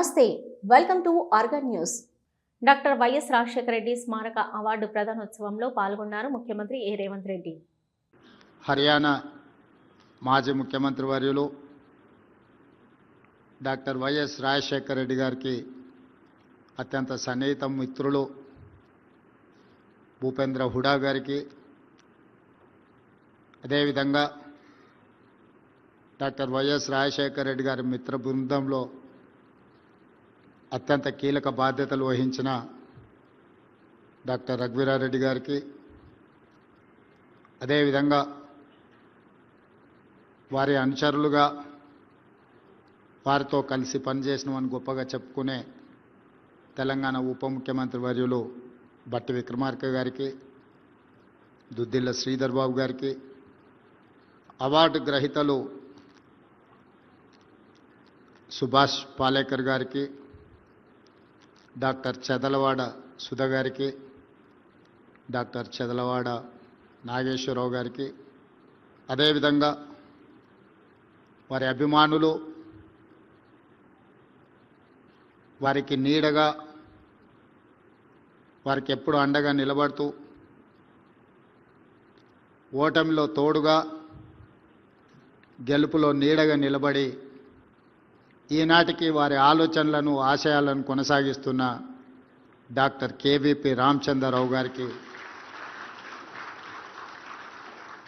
నమస్తే welcome to organ news. Doctor YS Rajasekhara Reddy స్మారక award ప్రధానోత్సవంలో పాల్గొన్నారు ముఖ్యమంత్రి ఏ. రేవంత్ రెడ్డి. హర్యానా మాజీ ముఖ్యమంత్రి వర్యులు డాక్టర్ వైఎస్ రాజశేఖర రెడ్డి గారికి అత్యంత సన్నిహిత మిత్రులు భూపేంద్ర హుడా గారికి అదేవిధంగా డాక్టర్ వైఎస్ రాజశేఖర రెడ్డి గారి మిత్ర బృందంలో అత్యంత కీలక బాధ్యతలు వహించిన డాక్టర్ రఘువీరారెడ్డి గారికి. అదేవిధంగా వారి అనుచరులుగా వారితో కలిసి పనిచేసినవని గొప్పగా చెప్పుకునే తెలంగాణ ఉప ముఖ్యమంత్రి వర్యులు బట్టి విక్రమార్క గారికి దుద్దిల్ల శ్రీధర్ బాబు గారికి అవార్డు గ్రహీతలు సుభాష్ పాలేకర్ గారికి డాక్టర్ చెదలవాడ సుధ గారికి డాక్టర్ చెదలవాడ నాగేశ్వరరావు గారికి. అదేవిధంగా వారి అభిమానులు వారికి నీడగా వారికి ఎప్పుడు అండగా నిలబడుతూ ఓటమిలో తోడుగా గెలుపులో నీడగా నిలబడి ఈనాటికి వారి ఆలోచనలను ఆశయాలను కొనసాగిస్తున్న డాక్టర్ కేవీపీ రామచంద్రరావు గారికి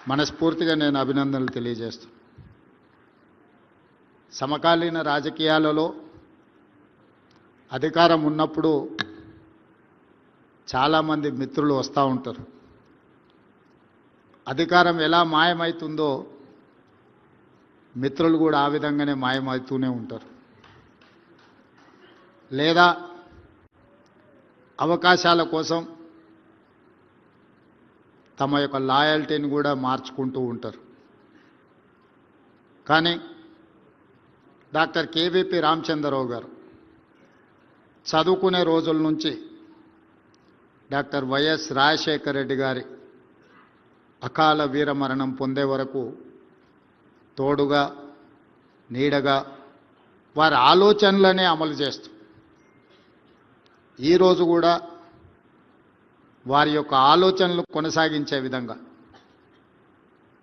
మనస్ఫూర్తిగా నేను అభినందనలు తెలియజేస్తున్నాను సమకాలీన రాజకీయాలలో అధికారం ఉన్నప్పుడు చాలామంది మిత్రులు వస్తూ ఉంటారు. అధికారం ఎలా మాయమవుతుందో మిత్రులు కూడా ఆ విధంగానే మాయమవుతూనే ఉంటారు. లేదా అవకాశాల కోసం తమ యొక్క లాయల్టీని కూడా మార్చుకుంటూ ఉంటారు. కానీ డాక్టర్ కేవీపీ రామచంద్రరావు గారు చదువుకునే రోజుల నుంచి డాక్టర్ వైఎస్ రాజశేఖర రెడ్డి గారి అకాల వీరమరణం పొందే వరకు తోడుగా నీడగా వారి ఆలోచనలనే అమలు చేస్తూ ఈరోజు కూడా వారి యొక్క ఆలోచనలు కొనసాగించే విధంగా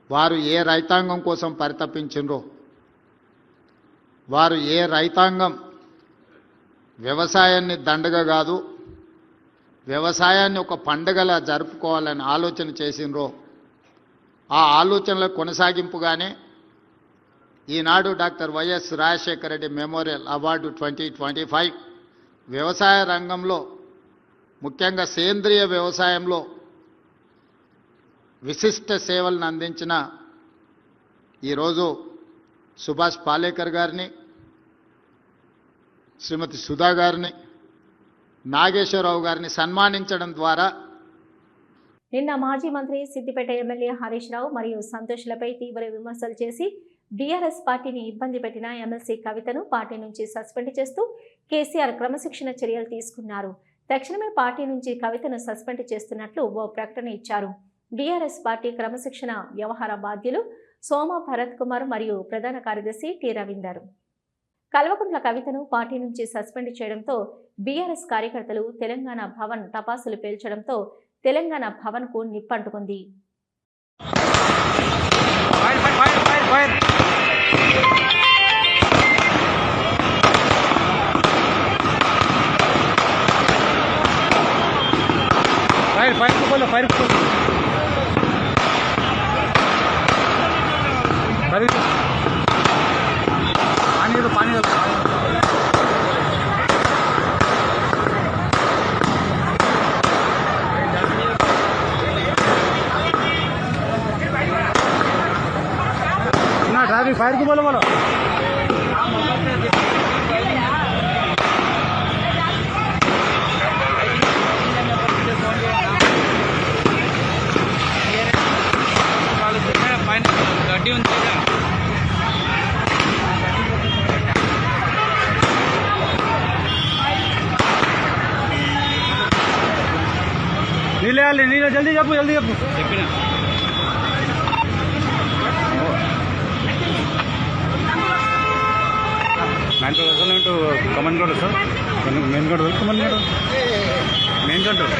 వారు ఏ రైతాంగం కోసం పరితపించిండ్రో వారు ఏ రైతాంగం వ్యవసాయాన్ని దండగ కాదు వ్యవసాయాన్ని ఒక పండగలా జరుపుకోవాలని ఆలోచన చేసినరో ఆ ఆలోచనల కొనసాగింపుగానే ఈనాడు doctor YS Rajasekhara Reddy memorial award twenty twenty five వ్యవసాయ రంగంలో ముఖ్యంగా సేంద్రియ వ్యవసాయంలో విశిష్ట సేవలను అందించిన ఈరోజు సుభాష్ పాలేకర్ గారిని శ్రీమతి సుధా గారిని నాగేశ్వరరావు గారిని సన్మానించడం ద్వారా నిన్న మాజీ మంత్రి సిద్దిపేట ఎమ్మెల్యే హరీష్ రావు మరియు సంతోష్లపై తీవ్ర విమర్శలు చేసి బీఆర్ఎస్ పార్టీని ఇబ్బంది పెట్టిన ఎమ్మెల్సీ కవితను పార్టీ నుంచి సస్పెండ్ చేస్తూ కేసీఆర్ క్రమశిక్షణ చర్యలు తీసుకున్నారు. తక్షణమే పార్టీ నుంచి కవితను సస్పెండ్ చేస్తున్నట్లు ఓ ప్రకటన ఇచ్చారు. బీఆర్ఎస్ పార్టీ క్రమశిక్షణ వ్యవహార బాధ్యులు సోమ భరత్ కుమార్ మరియు ప్రధాన కార్యదర్శి టి రవీందర్. కల్వకుంట్ల కవితను పార్టీ నుంచి సస్పెండ్ చేయడంతో బీఆర్ఎస్ కార్యకర్తలు తెలంగాణ భవన్ టపాసులు పేల్చడంతో తెలంగాణ భవన్కు నిప్పంటుకుంది. फायर फायर को बोलो फायर को पानी दो पानी दो। ना, ड्राइविंग, फायर को बोलो बोलो। నీళ్ళు వేయాలి నీళ్ళు జల్దీ చెప్పు జల్దీ చెప్పు. చెప్పిన మ్యాంటో to come on road sir? Main road come on road main control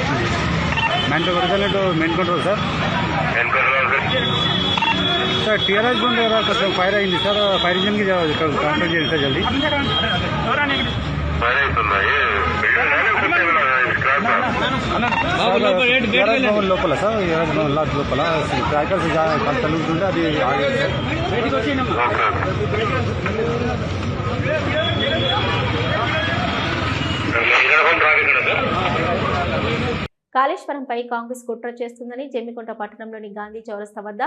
మ్యాంటో to main control sir? Sir. TRS బండి కదా కొంచెం ఫైర్ అయింది సార్ ఫైర్ ఇంజిన్కి కంట్రోల్ చేయండి సార్ జల్దీ. లోపల సార్ లాడ్జ్ లోపల క్రాకర్స్ కలుగుతుంటే అది ఆగేది కాళేశ్వరంపై కాంగ్రెస్ కుట్ర చేస్తుందని జమ్మికుంట పట్టణంలోని గాంధీ చౌరస్తా వద్ద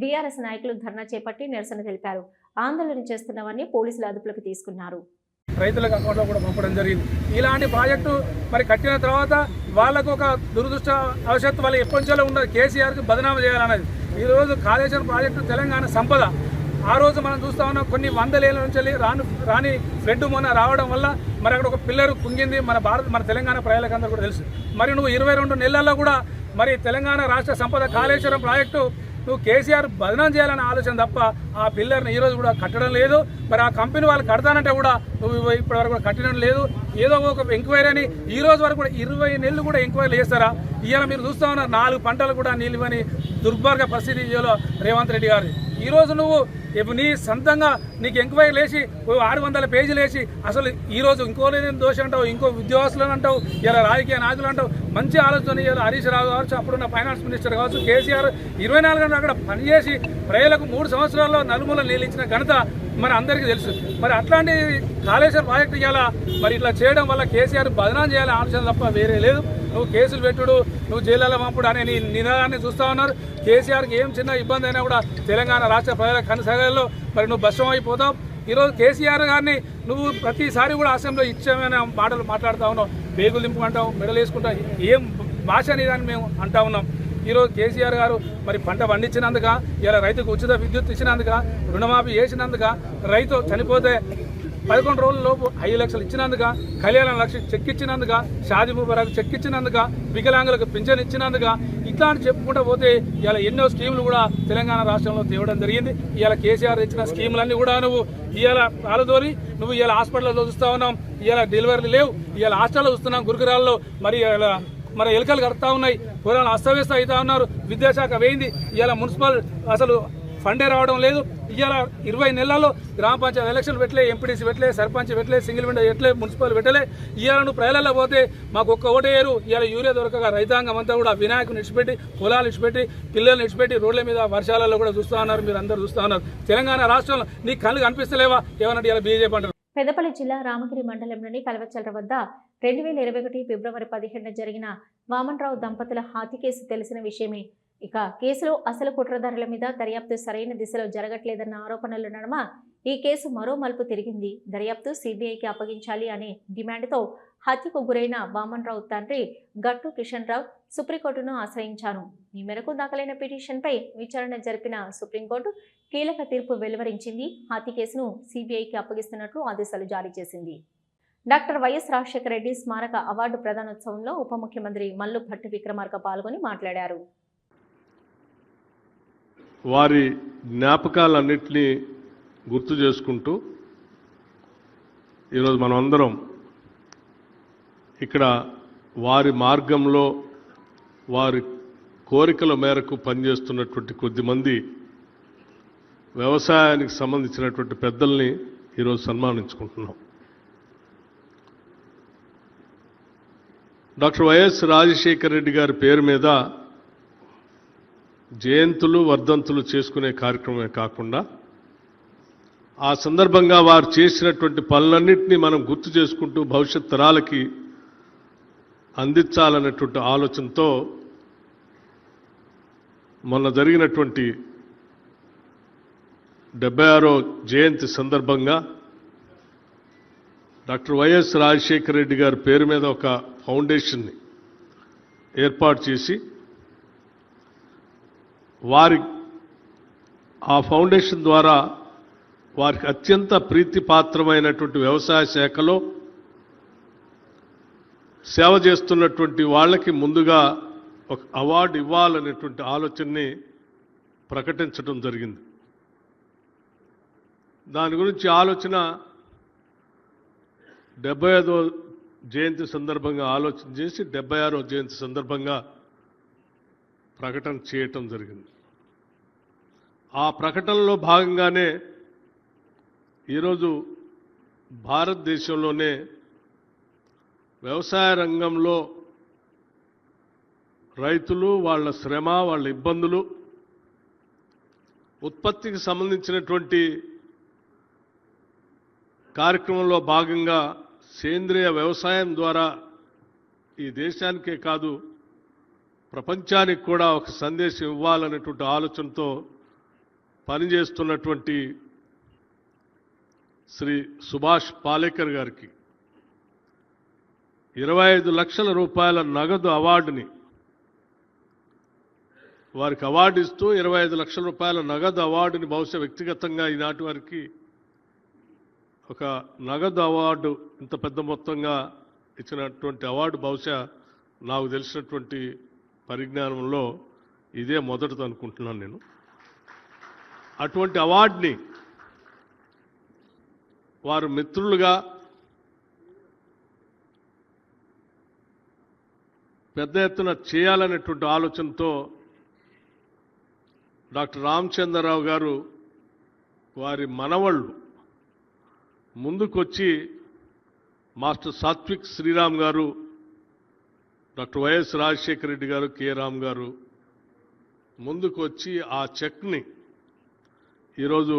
బీఆర్ఎస్ నాయకులు ధర్నా చేపట్టి నిరసన తెలిపారు. ఆందోళన చేస్తున్నవారిని పోలీసులు అదుపులోకి తీసుకున్నారు. రైతులకు అకౌంట్లో కూడా పంపడం జరిగింది. ఇలాంటి ప్రాజెక్టు మరి కట్టిన తర్వాత వాళ్ళకు ఒక దురదృష్ట భవిష్యత్తు వాళ్ళు ఎప్పటి నుంచో ఉన్నది కేసీఆర్కి బదనామా చేయాలన్నది. ఈరోజు కాళేశ్వరం ప్రాజెక్టు తెలంగాణ సంపద. ఆ రోజు మనం చూస్తా ఉన్నాం కొన్ని వందలేళ్ళ నుంచి రాను రాని ఫ్లడ్ మొన్న రావడం వల్ల మరి అక్కడ ఒక పిల్లర్ కుంగింది. మన భారత మన తెలంగాణ ప్రజలకందరూ కూడా తెలుసు. మరి నువ్వు ఇరవై రెండు నెలల్లో కూడా మరి తెలంగాణ రాష్ట్ర సంపద కాళేశ్వరం ప్రాజెక్టు నువ్వు కేసీఆర్ బదనం చేయాలనే ఆలోచన తప్ప ఆ పిల్లర్ని ఈరోజు కూడా కట్టడం లేదు. మరి ఆ కంపెనీ వాళ్ళు కడతానంటే కూడా నువ్వు ఇప్పటి వరకు కూడా కట్టడం లేదు. ఏదో ఒక ఎంక్వైరీ అని ఈ రోజు వరకు కూడా ఇరవై నెలలు కూడా ఎంక్వైరీలు చేస్తారా? ఇవాళ మీరు చూస్తా ఉన్నారు నాలుగు పంటలు కూడా నిలువని దుర్భార్గ పరిస్థితి రేవంత్ రెడ్డి గారు. ఈరోజు నువ్వు నీ సొంతంగా నీకు ఎంక్వైరీ లేచి ఆరు వందల పేజీలు వేసి అసలు ఈరోజు ఇంకో లేని దోష అంటావు ఇంకో ఉద్యోగస్తులను అంటావు ఇలా రాజకీయ నాయకులు అంటావు. మంచి ఆలోచన ఇలా హరీష్ రావు కావచ్చు అప్పుడున్న ఫైనాన్స్ మినిస్టర్ కావచ్చు కేసీఆర్ ఇరవై నాలుగు గంటలు అక్కడ పనిచేసి ప్రజలకు మూడు సంవత్సరాల్లో నలుమూల నీళ్ళు ఇచ్చిన ఘనత మరి అందరికీ తెలుసు. మరి అట్లాంటి కాళేశ్వర ప్రాజెక్టు ఇవ్వాలా మరి ఇట్లా చేయడం వల్ల కేసీఆర్ బదనాం చేయాలి ఆలోచన తప్ప వేరే లేదు. నువ్వు కేసులు పెట్టుడు నువ్వు జైలలో పంపుడు అనే నీ నినాదాన్ని చూస్తా ఉన్నారు. కేసీఆర్కి ఏం చిన్న ఇబ్బంది అయినా కూడా తెలంగాణ రాష్ట్ర ప్రజల కనసాగల్లో మరి నువ్వు భస్వం అయిపోతావు. ఈరోజు కేసీఆర్ గారిని నువ్వు ప్రతిసారి కూడా అసెంబ్లీలో ఇచ్చామనే మాటలు మాట్లాడుతూ ఉన్నావు. పేగులు దింపుకుంటావు మెడలు వేసుకుంటావు. ఏం భాష అనేదాన్ని మేము అంటా ఉన్నాం. ఈరోజు కేసీఆర్ గారు మరి పంట పండించినందుక ఇలా రైతుకు ఉచిత విద్యుత్ ఇచ్చినందుక రుణమాఫీ చేసినందుక రైతు చనిపోతే పదకొండు రోజుల లోపు ఐదు లక్షలు ఇచ్చినందుక కళ్యాణ లక్ష చెక్ ఇచ్చినందుక షాది ముబారక్ చెక్ ఇచ్చినందుక వికలాంగులకు పింఛన్ ఇచ్చినందుక అని చెప్పుకుంటూ పోతే ఇలా ఎన్నో స్కీములు కూడా తెలంగాణ రాష్ట్రంలో తేవడం జరిగింది. ఇలా కేసీఆర్ ఇచ్చిన స్కీములన్నీ కూడా నువ్వు ఇవాళ పాలదోరి నువ్వు ఇలా హాస్పిటల్లో చూస్తా ఉన్నాం ఇవాళ డెలివరీలు లేవు ఇవాళ హాస్టల్లో చూస్తున్నాం గురుకురాల్లో మరి ఇలా మరి ఎలుకలు కడతా ఉన్నాయి పురాణాలు అస్తవ్యస్త అవుతా ఉన్నారు విద్యాశాఖ వేయింది ఇలా మున్సిపల్ అసలు ఫండే రావడం లేదు. ఇవాళ ఇరవై నెలల్లో గ్రామ పంచాయతీ ఎలక్షన్లు పెట్టలే ఎంపీడీసీ పెట్టలే సర్పంచ్ పెట్టలే సింగిల్ విండో పెట్టలే మున్సిపల్ పెట్టలే. ఇవాళ నువ్వు ప్రజలలో పోతే మాకు ఒక్క ఓటేయరు ఇవాళ యూరియా దొరకగా రైతాంగం అంతా కూడా వినాయకుని ఇచ్చిపెట్టి పొలాలు ఇచ్చిపెట్టి పిల్లలు ఇచ్చిపెట్టి రోడ్ల మీద వర్షాలలో కూడా చూస్తూ ఉన్నారు మీరు అందరూ చూస్తూ ఉన్నారు. తెలంగాణ రాష్ట్రంలో నీ కళ్ళు కనిపిస్తలేవా? ఏమన్నట్టు ఇలా బీజేపీ అంటారు పెద్దపల్లి జిల్లా రామగిరి మండలంలోని కలవచ్చల వద్ద రెండు వేల ఇరవై ఒకటి ఫిబ్రవరి పదిహేడున జరిగిన వామన్రావు దంపతుల హత్య కేసు తెలిసిన విషయమే ఇక కేసులో అసలు కుట్రదారుల మీద దర్యాప్తు సరైన దిశలో జరగట్లేదన్న ఆరోపణల నడుమ ఈ కేసు మరో మలుపు తిరిగింది. దర్యాప్తు సిబిఐకి అప్పగించాలి అనే డిమాండ్తో హత్యకు గురైన వామన్ రావు తండ్రి గట్టు కిషన్ రావు సుప్రీంకోర్టును ఆశ్రయించారు. ఈ మేరకు దాఖలైన పిటిషన్పై విచారణ జరిపిన సుప్రీంకోర్టు కీలక తీర్పు వెలువరించింది. హత్య కేసును సిబిఐకి అప్పగిస్తున్నట్లు ఆదేశాలు జారీ చేసింది. డాక్టర్ వైఎస్ రాజశేఖర రెడ్డి స్మారక అవార్డు ప్రదానోత్సవంలో ఉప ముఖ్యమంత్రి మల్లు భట్టి విక్రమార్క పాల్గొని మాట్లాడారు. వారి జ్ఞాపకాలన్నింటినీ గుర్తు చేసుకుంటూ ఈరోజు మనమందరం ఇక్కడ వారి మార్గంలో వారి కోరికల మేరకు పనిచేస్తున్నటువంటి కొద్దిమంది వ్యవసాయానికి సంబంధించినటువంటి పెద్దల్ని ఈరోజు సన్మానించుకుంటున్నాం. డాక్టర్ వైఎస్ రాజశేఖర రెడ్డి గారి పేరు మీద జయంతులు వర్ధంతులు చేసుకునే కార్యక్రమమే కాకుండా ఆ సందర్భంగా వారు చేసినటువంటి పనులన్నింటినీ మనం గుర్తు చేసుకుంటూ భవిష్యత్ తరాలకి అందించాలన్నటువంటి ఆలోచనతో మొన్న జరిగినటువంటి డెబ్బై ఆరో జయంతి సందర్భంగా డాక్టర్ వైఎస్ రాజశేఖర రెడ్డి గారి పేరు మీద ఒక ఫౌండేషన్ని ఏర్పాటు చేసి వారి ఆ ఫౌండేషన్ ద్వారా వారికి అత్యంత ప్రీతిపాత్రమైనటువంటి వ్యవసాయ శాఖలో సేవ చేస్తున్నటువంటి వాళ్ళకి ముందుగా ఒక అవార్డు ఇవ్వాలనేటువంటి ఆలోచనని ప్రకటించడం జరిగింది. దాని గురించి ఆలోచన డెబ్బై ఐదో జయంతి సందర్భంగా ఆలోచన చేసి డెబ్బై ఆరో జయంతి సందర్భంగా ప్రకటన చేయటం జరిగింది. ఆ ప్రకటనలో భాగంగానే ఈరోజు భారతదేశంలోనే వ్యవసాయ రంగంలో రైతులు వాళ్ళ శ్రమ వాళ్ళ ఇబ్బందులు ఉత్పత్తికి సంబంధించినటువంటి కార్యక్రమంలో భాగంగా సేంద్రియ వ్యవసాయం ద్వారా ఈ దేశానికే కాదు ప్రపంచానికి కూడా ఒక సందేశం ఇవ్వాలనేటువంటి ఆలోచనతో పనిచేస్తున్నటువంటి శ్రీ సుభాష్ పాలేకర్ గారికి ఇరవై ఐదు లక్షల రూపాయల నగదు అవార్డుని వారికి అవార్డు ఇస్తూ ఇరవై ఐదు లక్షల రూపాయల నగదు అవార్డుని బహుశా వ్యక్తిగతంగా ఈనాటి వారికి ఒక నగదు అవార్డు ఇంత పెద్ద మొత్తంగా ఇచ్చినటువంటి అవార్డు బహుశా నాకు తెలిసినటువంటి పరిజ్ఞానంలో ఇదే మొదటిది అనుకుంటున్నాను నేను. అటువంటి అవార్డుని వారు మిత్రులుగా పెద్ద ఎత్తున చేయాలనేటువంటి ఆలోచనతో డాక్టర్ రామచంద్రరావు గారు వారి మనవళ్ళు ముందుకొచ్చి మాస్టర్ సాత్విక్ శ్రీరామ్ గారు డాక్టర్ వైఎస్ రాజశేఖర రెడ్డి గారు కె రామ్ గారు ముందుకొచ్చి ఆ చెక్ని ఈరోజు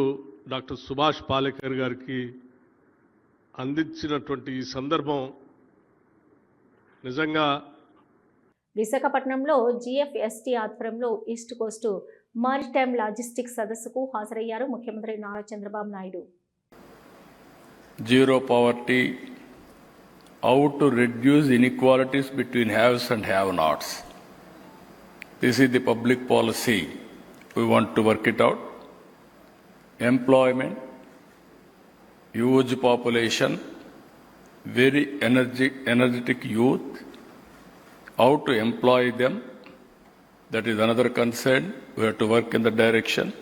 డాక్టర్ సుభాష్ పాలేకర్ గారికి అందించినటువంటి ఈ సందర్భం నిజంగా విశాఖపట్నంలో జిఎఫ్ఎస్టీ ఆధ్వర్యంలో ఈస్ట్ కోస్ట్ మారిటైమ్ లాజిస్టిక్ సదస్సుకు హాజరయ్యారు ముఖ్యమంత్రి Nara Chandrababu Naidu. Zero poverty out to reduce inequalities between haves and have nots this is the public policy we want to work it out Employment, huge population, very energy, energetic youth, how to employ them, that is another concern. We have to work in that direction.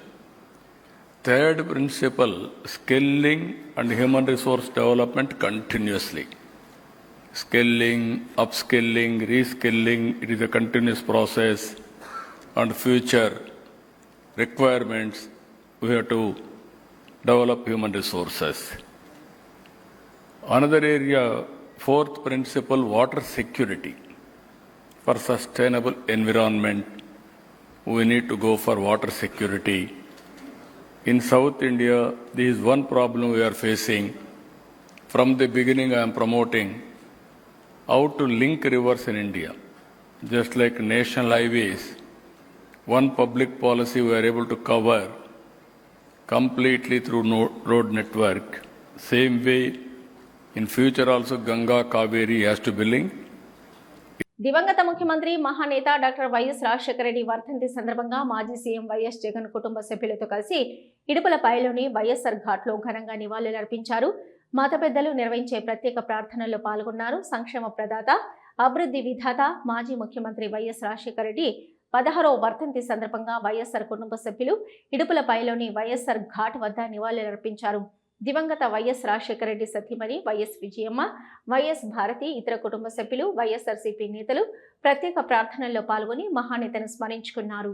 Third principle, skilling and human resource development continuously. Skilling, upskilling, reskilling, it is a continuous process and future requirements, we have to develop human resources. Another area, fourth principle, water security. For sustainable environment, we need to go for water security. In South India, there is one problem we are facing. From the beginning, I am promoting how to link rivers in India. Just like national highways, one public policy we are able to cover completely through no- road network. Same way, in future also Ganga Kaveri has to be linked. దివంగత ముఖ్యమంత్రి మహానేత doctor YS Rajasekhara Reddy వర్ధంతి సందర్భంగా మాజీ CM YS Jagan కుటుంబ సభ్యులతో కలిసి ఇడుపులపాయలోని వైఎస్ఆర్ ఘాట్లో ఘనంగా నివాళులర్పించారు మత పెద్దలు నిర్వహించే ప్రత్యేక ప్రార్థనల్లో పాల్గొన్నారు సంక్షేమ ప్రదాత అభివృద్ధి విధాత మాజీ ముఖ్యమంత్రి వైఎస్ రాజశేఖర రెడ్డి పదహారో వర్ధంతి సందర్భంగా వైఎస్ఆర్ కుటుంబ సభ్యులు ఇడుపులపాయలోని వైఎస్ఆర్ ఘాట్ వద్ద నివాళులర్పించారు. దివంగత వైఎస్ రాజశేఖర రెడ్డి సతీమణి వైఎస్ విజయమ్మ వైఎస్ భారతి ఇతర కుటుంబ సభ్యులు వైఎస్ఆర్సీపీ నేతలు ప్రత్యేక ప్రార్థనల్లో పాల్గొని మహానేతను స్మరించుకున్నారు.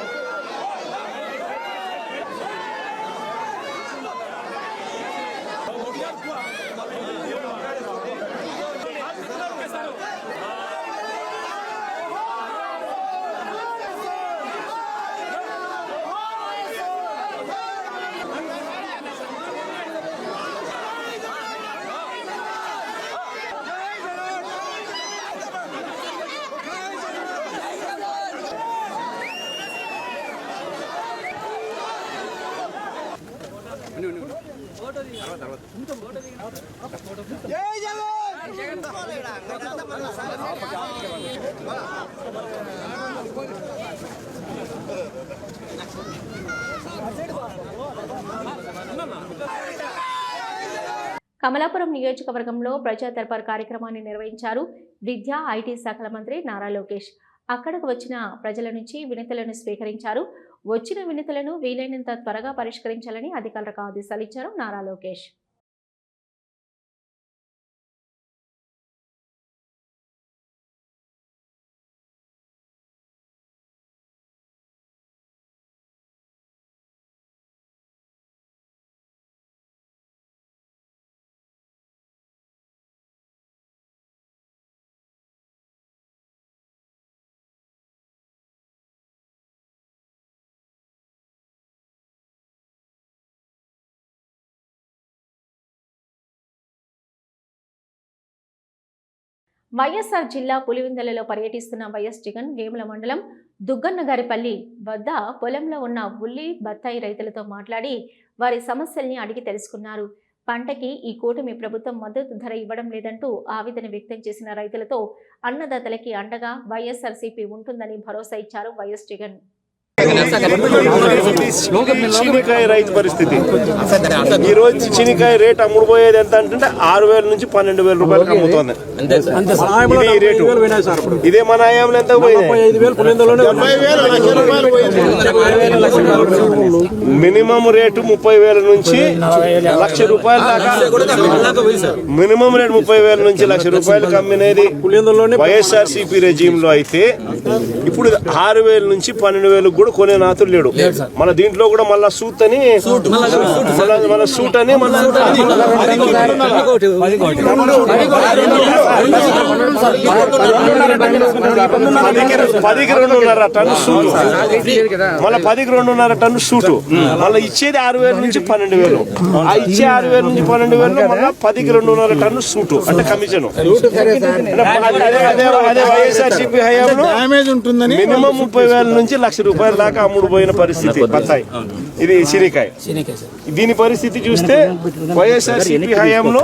కమలాపురం నియోజకవర్గంలో ప్రజా దర్బార్ కార్యక్రమాన్ని నిర్వహించారు విద్యా ఐటీ శాఖల మంత్రి నారా లోకేష్. అక్కడకు వచ్చిన ప్రజల నుంచి వినతులను స్వీకరించారు. వచ్చిన వినతులను వీలైనంత త్వరగా పరిష్కరించాలని అధికారులకు ఆదేశాలు ఇచ్చారు నారా లోకేష్. వైఎస్ఆర్ జిల్లా పులివెందలలో పర్యటిస్తున్న వైఎస్ జగన్ వేముల మండలం దుగ్గన్నగారిపల్లి వద్ద పొలంలో ఉన్న ఉల్లి బత్తాయి రైతులతో మాట్లాడి వారి సమస్యల్ని అడిగి తెలుసుకున్నారు. పంటకి ఈ కూటమి ప్రభుత్వం మద్దతు ధర ఇవ్వడం లేదంటూ ఆవేదన వ్యక్తం చేసిన రైతులతో అన్నదాతలకి అండగా వైఎస్ఆర్సీపీ ఉంటుందని భరోసా ఇచ్చారు వైఎస్ జగన్. చీనికాయ రైతు పరిస్థితి. ఈ రోజు చీనికాయ రేట్ అమ్ముడు పోయేది ఎంత అంటే ఆరు వేల నుంచి పన్నెండు వేల రూపాయలకు అమ్ముతోంది. ఇది రేటు. ఇదే మన హయాంలో ఎంత పోయింది? డెబ్బై వేలు, లక్ష రూపాయలు పోయింది. మినిమం రేటు ముప్పై వేల నుంచి లక్ష రూపాయల దాకా. మినిమం రేటు ముప్పై వేల నుంచి లక్ష రూపాయలకు అమ్మినది వైఎస్ఆర్ సిపి రెజీమ్లో అయితే ఇప్పుడు ఆరు వేల నుంచి పన్నెండు వేలకు కూడా కొనే నాతులు లేడు మన దీంట్లో కూడా మళ్ళా సూట్ అని మళ్ళా సూట్ అని పదికి- రెండున్నర టన్ను సూటు మళ్ళీ పదికి రెండున్నర టన్ను సూటు మళ్ళీ ఇచ్చేది ఆరు వేల నుంచి పన్నెండు వేలు ఆ ఇచ్చే ఆరు వేల నుంచి పన్నెండు వేలు మళ్ళీ పదికి రెండున్నర టన్ను సూటు అంటే కమిషన్ అదే అదే వైఎస్ఆర్సీపీ హయాంలో మినిమం ముప్పై వేల నుంచి లక్ష రూపాయల దాకా అమ్ముడు పోయిన పరిస్థితి బత్తాయి. ఇది సిరికాయ. దీని పరిస్థితి చూస్తే వైఎస్ఆర్ సిపి హయాంలో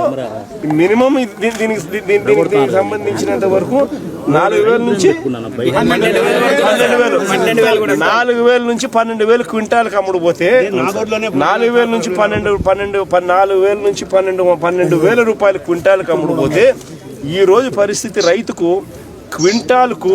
మినిమం దీనికి దీనికి సంబంధించినంత వరకు నాలుగు వేల నుంచి పన్నెండు వేలు నాలుగు వేల నుంచి పన్నెండు వేలు క్వింటాల్కి అమ్ముడు పోతే నాలుగు వేల నుంచి పన్నెండు పన్నెండు పన్- నాలుగు వేల నుంచి పన్నెండు పన్నెండు వేల రూపాయలు క్వింటాల్కి అమ్ముడు పోతే ఈ రోజు పరిస్థితి రైతుకు క్వింటాల్కు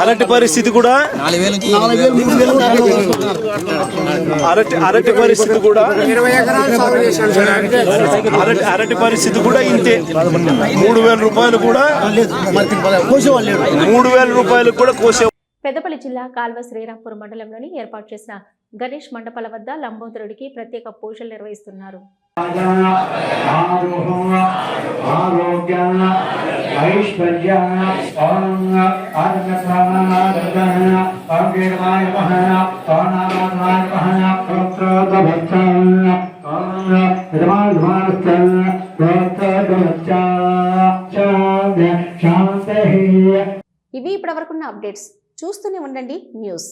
అరటి పరిస్థితి కూడా అరటి అరటి పరిస్థితి కూడా అరటి అరటి పరిస్థితి కూడా ఇంతే. మూడు వేల రూపాయలు కూడా మూడు వేల రూపాయలు కూడా కోసే పెద్దపల్లి జిల్లా కాల్వ శ్రీరాంపురం మండలంలోని ఏర్పాటు చేసిన గణేష్ మండపాల వద్ద లంబోదరుడికి ప్రత్యేక పూజలు నిర్వహిస్తున్నారు. ఆరోగ్య ఐశ్వర్య ఓం మహన ఓం మహన ఇవి ఇప్పటివరకున్న అప్డేట్స్ చూస్తూనే ఉండండి న్యూస్